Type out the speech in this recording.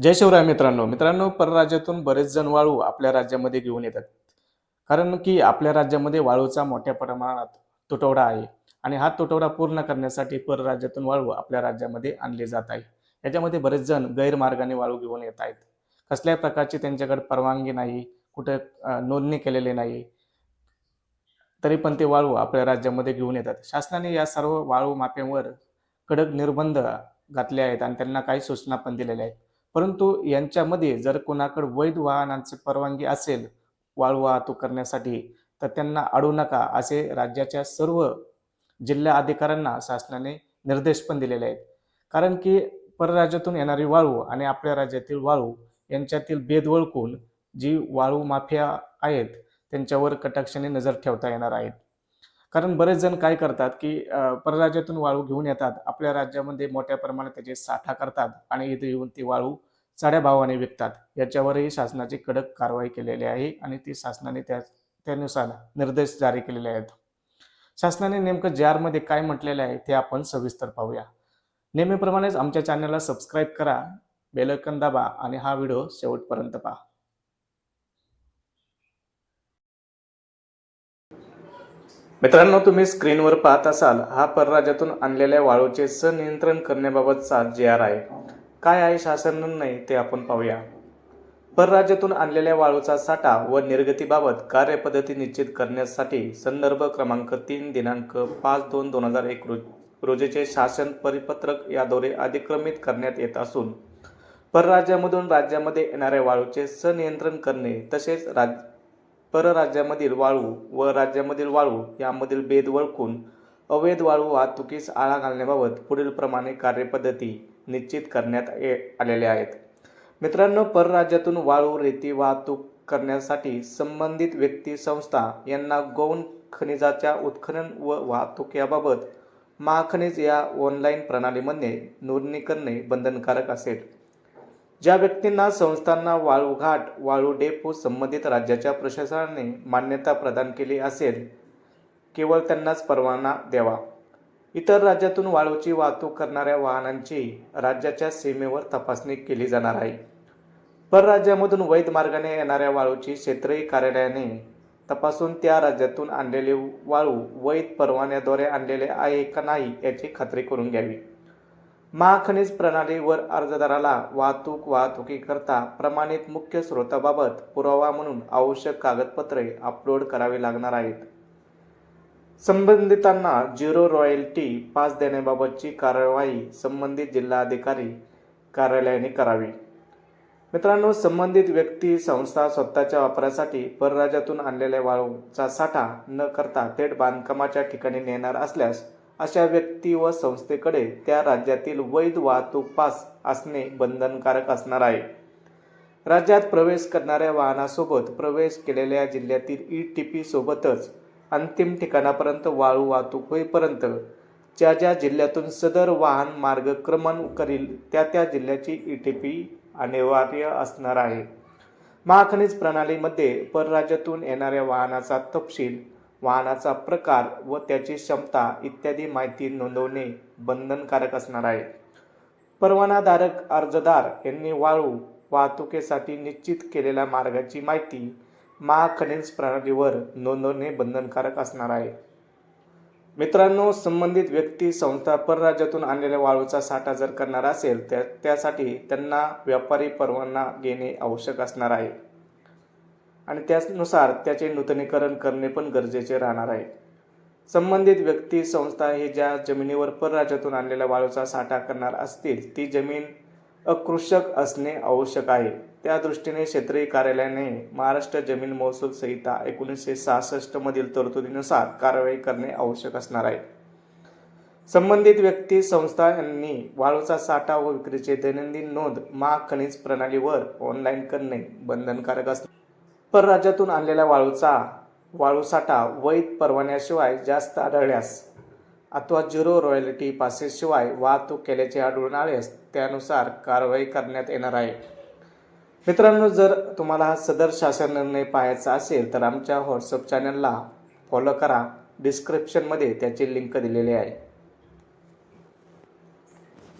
जय शिवराय मित्रांनो. मित्रांनो परराज्यातून बरेच जण वाळू आपल्या राज्यामध्ये घेऊन येतात. कारण की आपल्या राज्यामध्ये वाळूचा मोठ्या प्रमाणात तुटवडा आहे आणि हा तुटवडा पूर्ण करण्यासाठी परराज्यातून वाळू आपल्या राज्यामध्ये आणले जात आहे. याच्यामध्ये बरेच जण गैरमार्गाने वाळू घेऊन येत आहेत. कसल्याही प्रकारची त्यांच्याकडे परवानगी नाही कुठे नोंदणी केलेली नाही तरी पण ते वाळू आपल्या राज्यामध्ये घेऊन येतात. शासनाने या सर्व वाळू माफ्यांवर कडक निर्बंध घातले आहेत आणि त्यांना काही सूचना पण दिलेल्या आहेत. परंतु यांच्यामध्ये जर कोणाकडे वैध वाहनांची परवानगी असेल वाळू वाहतूक करण्यासाठी तर त्यांना अडू नका असे राज्याच्या सर्व जिल्हा अधिकाऱ्यांना शासनाने निर्देश पण दिलेले आहेत. कारण की परराज्यातून येणारी वाळू आणि आपल्या राज्यातील वाळू यांच्यातील भेद ओळखून जी वाळू माफिया आहेत त्यांच्यावर कटाक्षाने नजर ठेवता येणार आहेत. कारण बरेच जण काय करतात की परराज्यातून वाळू घेऊन येतात. आपल्या राज्यामध्ये मोठ्या प्रमाणात त्याचे साठा करतात आणि इथे येऊन ती वाळू साड्या भावाने विकतात. याच्यावरही शासनाची कडक कारवाई केलेली आहे आणि ती शासनाने त्या त्यानुसार निर्देश जारी केलेले आहेत. शासनाने नेमकं जे आरमध्ये काय म्हटलेलं आहे ते आपण सविस्तर पाहूया. नेहमीप्रमाणेच आमच्या चॅनलला सबस्क्राईब करा बेलकन दाबा आणि हा व्हिडिओ शेवटपर्यंत पहा. मित्रांनो तुम्ही स्क्रीनवर पाहत असाल हा परराज्यातून आणलेल्या वाळूचे सनियंत्रण करण्याबाबतचा जे आर आहे. काय आहे शासन नाही ते आपण पाहूया. परराज्यातून आणलेल्या वाळूचा साठा व निर्गतीबाबत कार्यपद्धती निश्चित करण्यासाठी संदर्भ क्रमांक तीन दिनांक पाच दोन दोन हजार एक रोज- रोजीचे शासन परिपत्रक याद्वारे अधिक्रमित करण्यात येत असून परराज्यामधून राज्यामध्ये येणाऱ्या वाळूचे सनियंत्रण करणे तसेच राज परराज्यामधील वाळू व राज्यामधील वाळू यामधील भेद ओळखून अवैध वाळू वाहतुकीस आळा घालण्याबाबत पुढीलप्रमाणे कार्यपद्धती निश्चित करण्यात ये- आलेल्या आहेत. मित्रांनो परराज्यातून वाळू रेती वाहतूक करण्यासाठी संबंधित व्यक्ती संस्था यांना गौण खनिजाच्या उत्खनन व वाहतूक याबाबत महाखनिज या ऑनलाईन प्रणालीमध्ये नोंदणी करणे बंधनकारक असेल. ज्या व्यक्तींना संस्थांना वाळू घाट वाळू डेपो संबंधित राज्याच्या प्रशासनाने मान्यता प्रदान केली असेल केवळ त्यांनाच परवाना द्यावा. इतर राज्यातून वाळूची वाहतूक करणाऱ्या वाहनांची राज्याच्या सीमेवर तपासणी केली जाणार आहे. परराज्यामधून वैध मार्गाने येणाऱ्या वाळूची क्षेत्रीय कार्यालयाने तपासून त्या राज्यातून आणलेले वाळू वैध परवान्याद्वारे आणलेले आहे का नाही याची खात्री करून घ्यावी. महाखनिज प्रणालीवर अर्जदाराला वाहतूक वाहतुकीकरता प्रमाणित मुख्य स्रोताबाबत पुरावा म्हणून आवश्यक कागदपत्रे अपलोड करावी लागणार आहेत. संबंधितांना झिरो रॉयल्टी पास देण्याबाबतची कारवाई संबंधित जिल्हाधिकारी कार्यालयाने करावी. मित्रांनो संबंधित व्यक्ती संस्था स्वतःच्या वापरासाठी परराज्यातून आणलेल्या वाळूचा साठा न करता थेट बांधकामाच्या ठिकाणी नेणार असल्यास अशा व्यक्ती व संस्थेकडे त्या राज्यातील वैध वाहतूक पास असणे बंधनकारक असणार आहे. राज्यात प्रवेश करणाऱ्या वाहनासोबत प्रवेश केलेल्या जिल्ह्यातील ई टी पी सोबतच अंतिम ठिकाणापर्यंत वाळू वाहतूक होईपर्यंत ज्या ज्या जिल्ह्यातून सदर वाहन मार्गक्रमण करील त्या त्या जिल्ह्याची ई टी पी अनिवार्य असणार आहे. महाखनिज प्रणालीमध्ये परराज्यातून येणाऱ्या वाहनाचा तपशील वाहनाचा प्रकार व त्याची क्षमता इत्यादी माहिती नोंदवणे बंधनकारक असणार आहे. परवानाधारक अर्जदार यांनी वाळू वाहतुकीसाठी निश्चित केलेल्या मार्गाची माहिती महाखनिज प्रणालीवर नोंदवणे बंधनकारक असणार आहे. मित्रांनो संबंधित व्यक्ती संस्था परराज्यातून आणलेल्या वाळूचा साठा जर करणार असेल तर त्यासाठी त्यांना व्यापारी परवाना घेणे आवश्यक असणार आहे. आणि त्यानुसार त्याचे नूतनीकरण करणे पण गरजेचे राहणार आहे. संबंधित व्यक्ती संस्था हे ज्या जमिनीवर परराज्यातून आणलेल्या वाळूचा साठा करणार असतील ती जमीन अकृषक असणे आवश्यक आहे. त्या दृष्टीने क्षेत्रीय कार्यालयाने महाराष्ट्र जमीन महसूल संहिता एकोणीसशे सहासष्ट मधील तरतुदीनुसार कारवाई करणे आवश्यक असणार आहे. संबंधित व्यक्ती संस्था यांनी वाळूचा साठा व विक्रीचे दैनंदिन नोंद महाखनिज प्रणालीवर ऑनलाईन करणे बंधनकारक असते. परराज्यातून आणलेल्या वाळूचा वाळूसाठा वैध परवान्याशिवाय जास्त आढळल्यास अथवा झिरो रॉयल्टी पासेसशिवाय वाहतूक केल्याचे आढळून आल्यास त्यानुसार कारवाई करण्यात येणार आहे. मित्रांनो जर तुम्हाला हा सदर शासन निर्णय पाहायचा असेल तर आमच्या व्हॉट्सअप चॅनलला फॉलो करा. डिस्क्रिप्शनमध्ये त्याची लिंक दिलेली आहे.